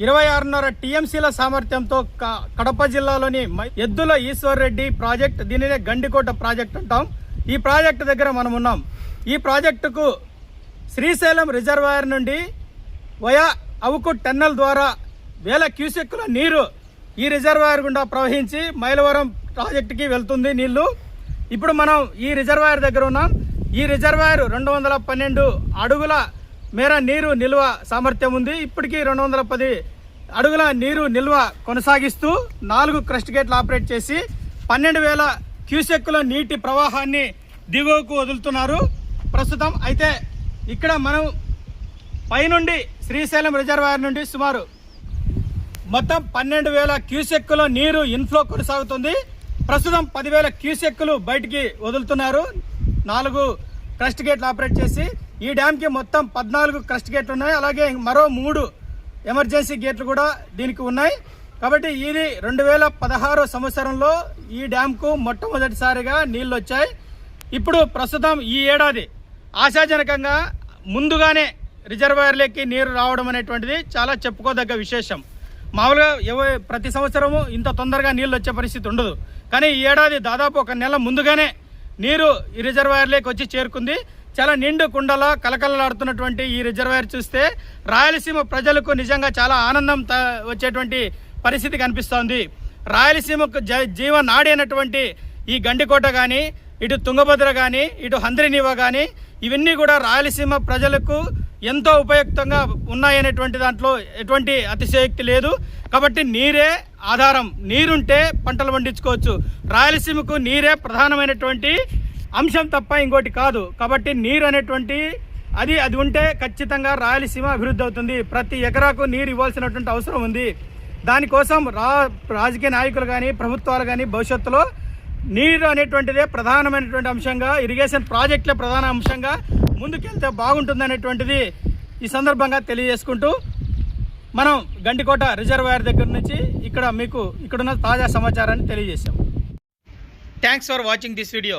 ఇరవై ఆరున్నర టీఎంసీల సామర్థ్యంతో క- కడప జిల్లాలోని ఎద్దుల ఈశ్వర్ రెడ్డి ప్రాజెక్ట్ దీనినే గండికోట ప్రాజెక్ట్ అంటాం. ఈ ప్రాజెక్టు దగ్గర మనం ఉన్నాం. ఈ ప్రాజెక్టుకు శ్రీశైలం రిజర్వాయర్ నుండి వయా అవుకు టన్నెల్ ద్వారా వేల క్యూసెక్కుల నీరు ఈ రిజర్వాయర్ గుండా ప్రవహించి మైలవరం ప్రాజెక్టుకి వెళ్తుంది నీళ్ళు. ఇప్పుడు మనం ఈ రిజర్వాయర్ దగ్గర ఉన్నాం. ఈ రిజర్వాయర్ రెండు వందల పన్నెండు అడుగుల మేర నీరు నిల్వ సామర్థ్యం ఉంది. ఇప్పటికీ రెండు వందల పది అడుగుల నీరు నిల్వ కొనసాగిస్తూ నాలుగు క్రస్ట్ గేట్లు ఆపరేట్ చేసి పన్నెండు వేల క్యూసెక్కుల నీటి ప్రవాహాన్ని దిగువకు వదులుతున్నారు. ప్రస్తుతం అయితే ఇక్కడ మనం పైనుండి శ్రీశైలం రిజర్వాయర్ నుండి సుమారు మొత్తం పన్నెండు వేల క్యూసెక్కుల నీరు ఇన్ఫ్లో కొనసాగుతుంది. ప్రస్తుతం పదివేల క్యూసెక్కులు బయటికి వదులుతున్నారు. నాలుగు క్రస్ట్ గేట్లు ఆపరేట్ చేసి ఈ డ్యామ్కి మొత్తం పద్నాలుగు క్రస్ట్ గేట్లు ఉన్నాయి. అలాగే మరో మూడు ఎమర్జెన్సీ గేట్లు కూడా దీనికి ఉన్నాయి. కాబట్టి ఇది రెండు వేల పదహారు సంవత్సరంలో ఈ డ్యామ్కు మొట్టమొదటిసారిగా నీళ్ళు వచ్చాయి ఇప్పుడు ప్రస్తుతం ఈ ఏడాది ఆశాజనకంగా ముందుగానే రిజర్వాయర్లోకి నీరు రావడం అనేటువంటిది చాలా చెప్పుకోదగ్గ విశేషం. మామూలుగా ఎవ ప్రతి సంవత్సరము ఇంత తొందరగా నీళ్ళు వచ్చే పరిస్థితి ఉండదు. కానీ ఈ ఏడాది దాదాపు ఒక నెల ముందుగానే నీరు ఈ రిజర్వాయర్లోకి వచ్చి చేరుకుంది. చాలా నిండు కుండలా కలకలలాడుతున్నటువంటి ఈ రిజర్వాయర్ చూస్తే రాయలసీమ ప్రజలకు నిజంగా చాలా ఆనందం వచ్చేటువంటి పరిస్థితి కనిపిస్తోంది. రాయలసీమకు జ జీవనాడి అయినటువంటి ఈ గండికోట కానీ ఇటు తుంగభద్ర కానీ ఇటు హంద్రినీవ కానీ ఇవన్నీ కూడా రాయలసీమ ప్రజలకు ఎంతో ఉపయుక్తంగా ఉన్నాయనేటువంటి దాంట్లో ఎటువంటి అతిశయోక్తి లేదు. కాబట్టి నీరే ఆధారం. నీరుంటే పంటలు పండించుకోవచ్చు. రాయలసీమకు నీరే ప్రధానమైనటువంటి అంశం తప్ప ఇంకోటి కాదు. కాబట్టి నీరు అనేటువంటి అది అది ఉంటే ఖచ్చితంగా రాయలసీమ అభివృద్ధి అవుతుంది. ప్రతి ఎకరాకు నీరు ఇవ్వాల్సినటువంటి అవసరం ఉంది. దానికోసం రా రాజకీయ నాయకులు కానీ ప్రభుత్వాలు కానీ భవిష్యత్తులో నీరు అనేటువంటిదే ప్రధానమైనటువంటి అంశంగా ఇరిగేషన్ ప్రాజెక్టులే ప్రధాన అంశంగా ముందుకెళ్తే బాగుంటుందనేటువంటిది ఈ సందర్భంగా తెలియజేసుకుంటూ మనం గండికోట రిజర్వాయర్ దగ్గర నుంచి ఇక్కడ మీకు ఇక్కడున్న తాజా సమాచారాన్ని తెలియజేశాం. Thanks for watching this video